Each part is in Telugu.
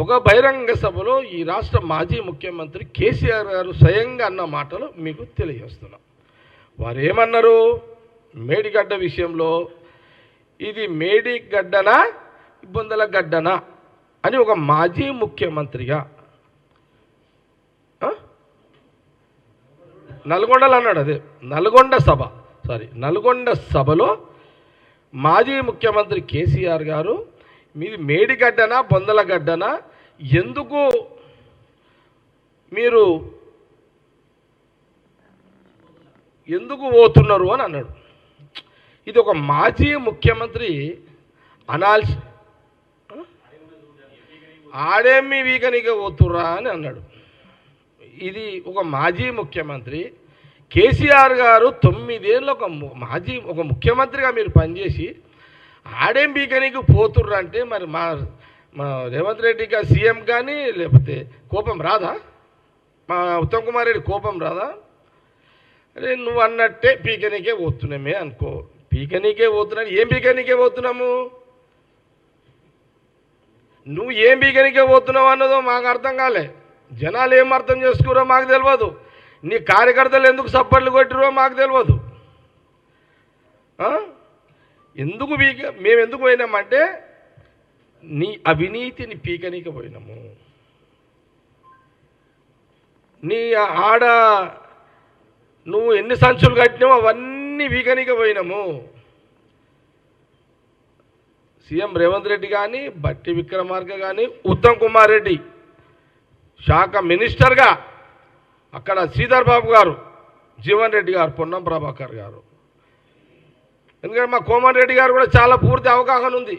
ఒక బహిరంగ సభలో ఈ రాష్ట్ర మాజీ ముఖ్యమంత్రి కేసీఆర్ గారు స్వయంగా అన్న మాటలు మీకు తెలియజేస్తున్నాం. వారు ఏమన్నారు మేడిగడ్డ విషయంలో ఇది మేడిగడ్డనా బొందల గడ్డనా అని ఒక మాజీ ముఖ్యమంత్రిగా నల్గొండలో అన్నాడు అదే నల్గొండ సభ సారీ నల్గొండ సభలో మాజీ ముఖ్యమంత్రి కేసీఆర్ గారు మీది మేడిగడ్డనా బొందలగడ్డనా ఎందుకు మీరు ఎందుకు పోతున్నారు అని అన్నాడు. ఇది ఒక మాజీ ముఖ్యమంత్రి అనాల్సి ఆడేమి వీకనిగా పోతుర్రా అని అన్నాడు. ఇది ఒక మాజీ ముఖ్యమంత్రి. కేసీఆర్ గారు తొమ్మిదేళ్ళు ఒక మాజీ ఒక ముఖ్యమంత్రిగా మీరు పనిచేసి ఆడేం బీకనికి పోతుర్రు అంటే మరి మా మా రేవంత్ రెడ్డి గారు సీఎం కానీ లేకపోతే కోపం రాదా? మా ఉత్తమ్ కుమార్ రెడ్డి కోపం రాదా? అరే నువ్వు అన్నట్టే పీకనీకే పోతున్నామే అనుకో. పీకనీకే పోతున్నా ఏం పీకనీకే పోతున్నాము? నువ్వు ఏం పీకనీకే పోతున్నావు అన్నదో మాకు అర్థం కాలే. జనాలు ఏం అర్థం చేసుకురో మాకు తెలియదు నీ కార్యకర్తలు ఎందుకు సప్పట్లు కొట్టిరో మాకు తెలియదు ఎందుకు పీక మేము ఎందుకు పోయినామంటే నీ అవినీతిని పీకనీకపోయినాము నీ ఆడ నువ్వు ఎన్ని సంచులు కట్టినావో అవన్నీ వీకనీకపోయినాము సీఎం రేవంత్ రెడ్డి కానీ బట్టి విక్రమార్క కానీ ఉత్తమ్ కుమార్ రెడ్డి శాఖ మినిస్టర్గా అక్కడ శ్రీధర్ బాబు గారు జీవన్ రెడ్డి గారు పొన్నం ప్రభాకర్ గారు. ఎందుకంటే మా కోమన్ రెడ్డి గారు కూడా చాలా పూర్తి అవగాహన ఉంది.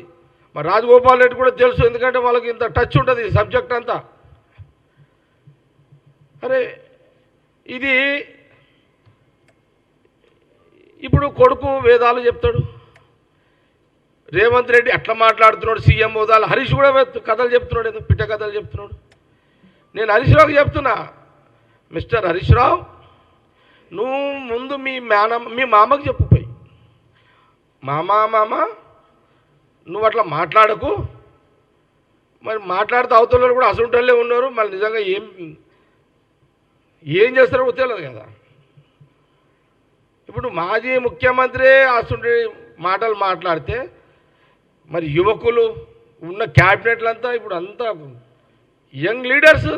మరి రాజగోపాల్ రెడ్డి కూడా తెలుసు ఎందుకంటే వాళ్ళకి ఇంత టచ్ ఉంటుంది ఈ సబ్జెక్ట్ అంతా. అరే ఇది ఇప్పుడు కొడుకు వేదాలు చెప్తాడు. రేవంత్ రెడ్డి అట్లా మాట్లాడుతున్నాడు సీఎం హోదాలు. హరీష్ కూడా కథలు చెప్తున్నాడు ఏదో పిట్ట కథలు చెప్తున్నాడు. నేను హరీష్ రావుకి చెప్తున్నా మిస్టర్ హరీష్ రావు నువ్వు ముందు మీ మేనమ్మ మీ మామకి చెప్పుపోయి మామా మామ నువ్వు అట్లా మాట్లాడకు. మరి మాట్లాడితే అవతల కూడా అసంటోళ్ళే ఉన్నారు. మళ్ళీ నిజంగా ఏం ఏం చేస్తారో తెలియదు కదా. ఇప్పుడు మాజీ ముఖ్యమంత్రి అసంటి మాటలు మాట్లాడితే మరి యువకులు ఉన్న క్యాబినెట్లంతా ఇప్పుడు అంతా యంగ్ లీడర్స్.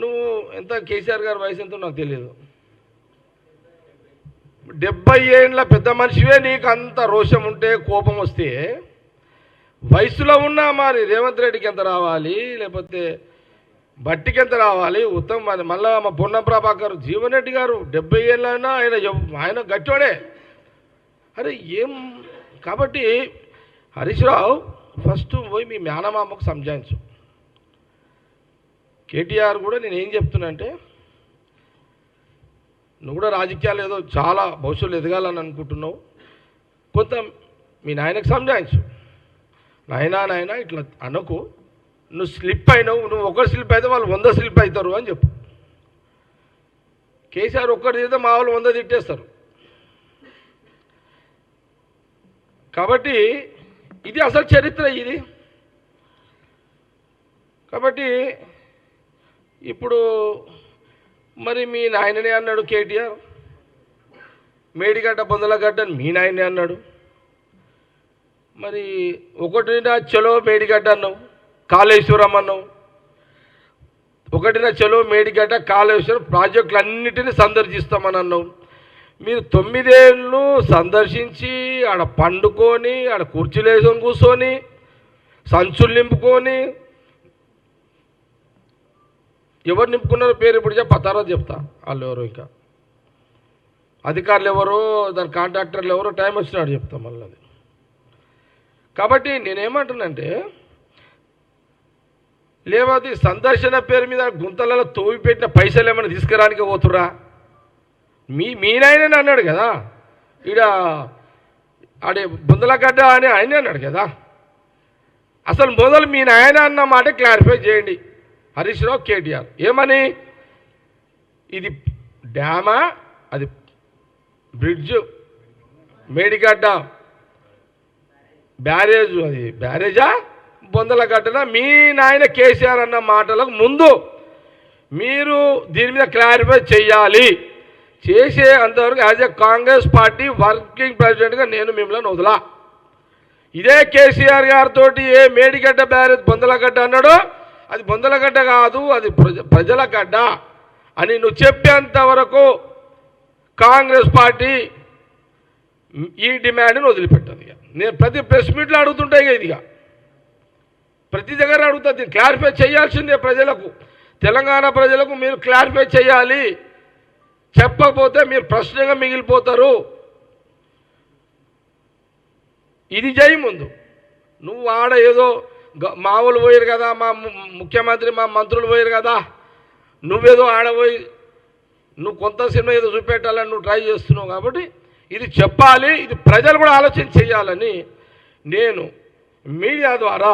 నువ్వు ఎంత కేసీఆర్ గారి వయసు ఎంతో నాకు తెలియదు. డెబ్బై ఏండ్ల పెద్ద మనిషివే నీకు అంత రోషం ఉంటే కోపం వస్తే వయసులో ఉన్నా మరి రేవంత్ రెడ్డికి ఎంత రావాలి లేకపోతే బట్టికి ఎంత రావాలి ఉత్తమ్ మరి మళ్ళా మా పొన్నం ప్రభాకర్ జీవన్ రెడ్డి గారు డెబ్బై ఏళ్ళైనా ఆయన ఆయన గట్టివాడే. అరే ఏం కాబట్టి హరీష్ రావు ఫస్ట్ పోయి మీ మేనమామకు సంజాయించు. కేటీఆర్ కూడా నేను ఏం చెప్తున్నా అంటే నువ్వు కూడా రాజకీయాలు ఏదో చాలా భవిష్యత్తులో ఎదగాలని అనుకుంటున్నావు. కొంత మీ నాయనకు సంజాయించు. నాయనా నాయనా ఇట్లా అనకు. నువ్వు స్లిప్ అయినావు నువ్వు ఒకరు స్లిప్ అయితే వాళ్ళు వంద స్లిప్ అవుతారు అని చెప్పు. కేసీఆర్ ఒక్కటి తిడితే మా వాళ్ళు వంద తిట్టేస్తారు. కాబట్టి ఇది అసలు చరిత్ర ఇది. కాబట్టి ఇప్పుడు మరి మీ నాయననే అన్నాడు కేటీఆర్? మేడిగడ్డ బొందలగడ్డ అని మీ నాయనే అన్నాడు. మరి ఒకటిన చలో మేడిగడ్డ అన్నావు కాళేశ్వరం అన్నావు. ఒకటిన చలో మేడిగడ్డ కాళేశ్వరం ప్రాజెక్టులు అన్నిటిని సందర్శిస్తామని అన్నావు. మీరు తొమ్మిదేళ్ళు సందర్శించి ఆడ పండుకొని ఆడ కుర్చీలు వేసుకొని కూర్చొని సంచులు నింపుకొని ఎవరు నింపుకున్నారో పేరు ఇప్పుడు చెప్ప తర్వాత చెప్తా. వాళ్ళు ఎవరు ఇంకా. అధికారులు ఎవరో దాని కాంట్రాక్టర్లు ఎవరో టైం వచ్చినాడు చెప్తా మళ్ళీ అది. కాబట్టి నేనేమంటానంటే లేకపోతే సందర్శన పేరు మీద గుంతలలో తోవి పెట్టిన పైసలు ఏమైనా తీసుకురానికి పోతురా మీ మీ నాయనని అన్నాడు కదా. ఈడ ఆడే బుందలగడ్డ అని ఆయన అన్నాడు కదా. అసలు మొదలు మీ నాయన అన్న మాట క్లారిఫై చేయండి. హరీష్ రావు కేటీఆర్. ఏమని? ఇది డ్యామా? అది బ్రిడ్జ్? మేడిగడ్డ బ్యారేజ్ అది. బ్యారేజా? బొందల గడ్డన? మీ నాయన కేసీఆర్ అన్న మాటలకు ముందు మీరు దీని మీద క్లారిఫై చేయాలి చేసే అంతవరకు as a Congress party working ప్రెసిడెంట్గా నేను మిమ్మల్ని వదలా. ఇదే కేసీఆర్ గారితో ఏ మేడిగడ్డ బ్యారేజ్ బొందలగడ్డ అన్నాడో అది బొందలగడ్డ కాదు అది ప్రజ ప్రజల గడ్డ అని నువ్వు చెప్పేంత వరకు కాంగ్రెస్ పార్టీ ఈ డిమాండ్ని వదిలిపెట్టదు ఇక. నేను ప్రతి ప్రెస్ మీట్లో అడుగుతుంటాయి ఇక ఇది ఇక ప్రతి దగ్గర అడుగుతుంది క్లారిఫై చేయాల్సిందే ప్రజలకు. తెలంగాణ ప్రజలకు మీరు క్లారిఫై చేయాలి. చెప్పకపోతే మీరు ప్రశ్నగా మిగిలిపోతారు. ఇది చేయి ముందు. నువ్వు ఆడ ఏదో మామూలు పోయారు కదా మా ము- ముఖ్యమంత్రి మా మంత్రులు పోయారు కదా. నువ్వేదో ఆడపోయి నువ్వు కొంత సినిమా ఏదో చూపెట్టాలని నువ్వు ట్రై చేస్తున్నావు కాబట్టి ఇది చెప్పాలి ఇది ప్రజలు కూడా ఆలోచన చేయాలని నేను మీడియా ద్వారా